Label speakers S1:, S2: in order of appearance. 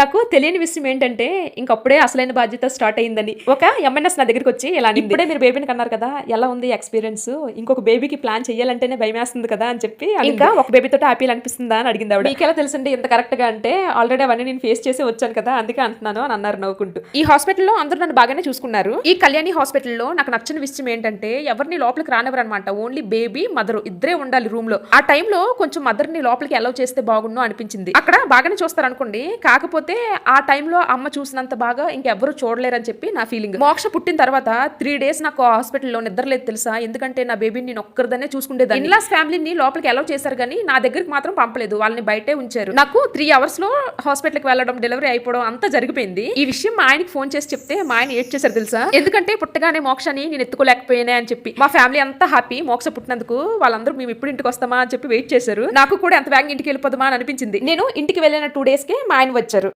S1: నాకు తెలియని విషయం ఏంటంటే ఇంకప్పుడే అసలైన బాధ్యత స్టార్ట్ అయిందని ఒక ఎంఎన్ఎస్ నా దగ్గరికి వచ్చి ఇలా. ఇప్పుడే మీరు బేబీని కన్నారు కదా ఎలా ఉంది ఎక్స్పీరియన్స్ ఇంకొక బేబీకి ప్లాన్ చేయాలంటేనే భయం వేస్తుంది కదా అని చెప్పి ఇంకా ఒక బేబీతో హ్యాపీ అనిపిస్తుందా అని అడిగింది ఆవిడ. మీకెలా తెలుసండి ఇంత కరెక్ట్గా అంటే ఆల్రెడీ అవన్నీ నేను ఫేస్ చేసి వచ్చాను కదా అందుకే అంటున్నాను అని అన్నారు నవ్వుకుంటూ. ఈ హాస్పిటల్లో అందరూ నన్ను బాగానే చూసుకున్నారు. ఈ కళ్యాణి హాస్పిటల్లో నాకు నచ్చిన విషయం ఏంటంటే ఎవరిని లోపలికి రానివ్వరు అనమాట ఓన్లీ బేబీ మదర్ ఇద్దరే ఉండాలి రూమ్లో. ఆ టైంలో కొంచెం మదర్ని లోపలికి అలౌ చేస్తే బాగుండు అనిపించింది. అక్కడ బాగానే చూస్తారు అనుకోండి కాకపోతే ఆ టైంలో అమ్మ చూసినంత బాగా ఇంకెవ్వరూ చూడలేరని చెప్పి నా ఫీలింగ్ మోక్ష పుట్టిన తర్వాత త్రీ డేస్ నాకు హాస్పిటల్లో నిద్రలేదు తెలుసా? ఎందుకంటే నా బేబీని నేను ఒక్కరిదనే చూసుకుండేదాన్ని. ఇన్లాస్ ఫ్యామిలీని లోపలికి అలౌ చేశారు కానీ నా దగ్గరికి మాత్రం పంపలేదు. వాళ్ళని బయటే ఉంచారు. నాకు త్రీ అవర్స్లో హాస్పిటల్కి వెళ్ళడం డెలివరీ అయిపోవడం అంతా జరిగిపోయింది. ఈ విషయం మా ఆయనకి ఫోన్ చేసి చెప్తే మా ఆయన ఏడ్ చేశారు తెలుసా? ఎందుకంటే పుట్టగానే మోక్షని నేను ఎత్తుకోలేకపోయినా అని చెప్పి. మా ఫ్యామిలీ అంతా హ్యాపీ మోక్ష పుట్టినందుకు వాళ్ళందరూ మేము ఇప్పుడు ఇంటికి వస్తామా అని చెప్పి వెయిట్ చేశారు. నాకు కూడా ఎంత వేగంగా ఇంటికి వెళ్ళిపోదామా అని అనిపించింది. నేను ఇంటికి వెళ్ళిన టూ డేస్కి మా ఆయన వచ్చారు.